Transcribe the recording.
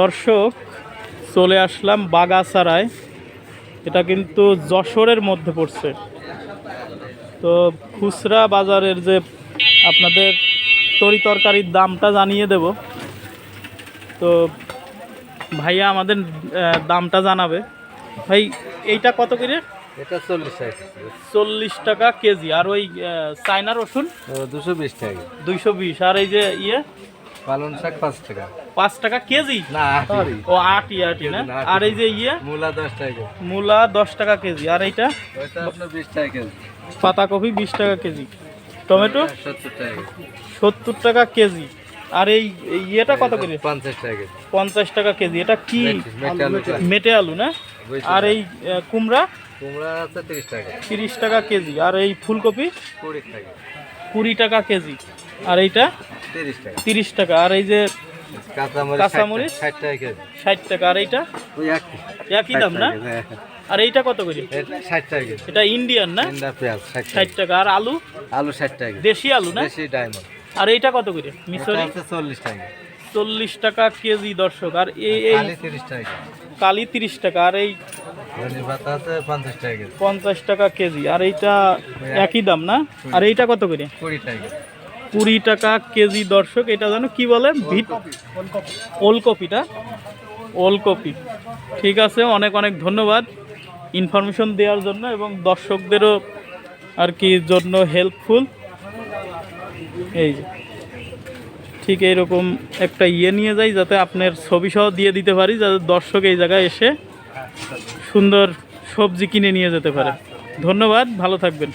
দর্শক চলে আসলাম বাগাসারায় এটা কিন্তু যশোরের মধ্যে পড়ছে। তো খুচরা বাজারের যে আপনাদের তরি তরকারির দামটা জানিয়ে দেব। তো ভাইয়া আমাদের দামটা জানাবে। ভাই এইটা কত করে? এটা চল্লিশ চল্লিশ টাকা কেজি। আর ওই চায়না রসুন? দুশো বিশ টাকা। দুইশো বিশ। আর এই যে ইয়ে? পালন শাক পাঁচ টাকা। পাঁচ টাকা কেজি না ও আটি আটি না আর এই যে ইয়ে মূলা দশ টাকা মূলা দশ টাকা কেজি আর এইটা ওইটা আপনার বিশ টাকা কেজি পাতাকপি বিশ টাকা কেজি টমেটো সত্তর টাকা সত্তর টাকা কেজি আর এই ইয়েটা কত করে পঞ্চাশ টাকা কেজি পঞ্চাশ টাকা কেজি এটা কি মেটে আলু চাষ। মেটে আলু না আর এই কুমড়া কুমড়া আছে তিরিশ টাকা তিরিশ টাকা কেজি আর এই ফুলকপি কুড়ি টাকা কুড়ি টাকা কেজি আর এইটা তিরিশ টাকা তিরিশ টাকা আর এই যে কাঁচামরিচ? ষাট টাকা আর এইটা? একই। দাম না? আর এইটা কত করে? ষাট টাকা এটা ইন্ডিয়ান না? ষাট টাকা আর আলু? আলু ষাট টাকা দেশি আলু না? দেশি ডায়মন্ড। আর এইটা কত করে? মিশরি? চল্লিশ টাকা চল্লিশ টাকা কেজি দর্শক। আর এই তিরিশ টাকা কালি তিরিশ টাকা। আর এই পঞ্চাশ টাকা কেজি। আর এইটা একই দাম না? আর এইটা কত করে? কুড়ি টাকা কুড়ি টাকা কেজি দর্শক, এটা জানো কি বলে? ভিট ওলকপিটা। ওলকপি। ঠিক আছে, অনেক অনেক ধন্যবাদ ইনফরমেশন দেওয়ার জন্য এবং দর্শকদেরও আর কি জন্য হেল্পফুল। এই যে, ঠিক এইরকম একটা ইয়ে নিয়ে যাই যাতে আপনার ছবি সহ দিয়ে দিতে পারি, যাতে দর্শক এই জায়গায় এসে সুন্দর সবজি কিনে নিয়ে যেতে পারে। ধন্যবাদ, ভালো থাকবেন।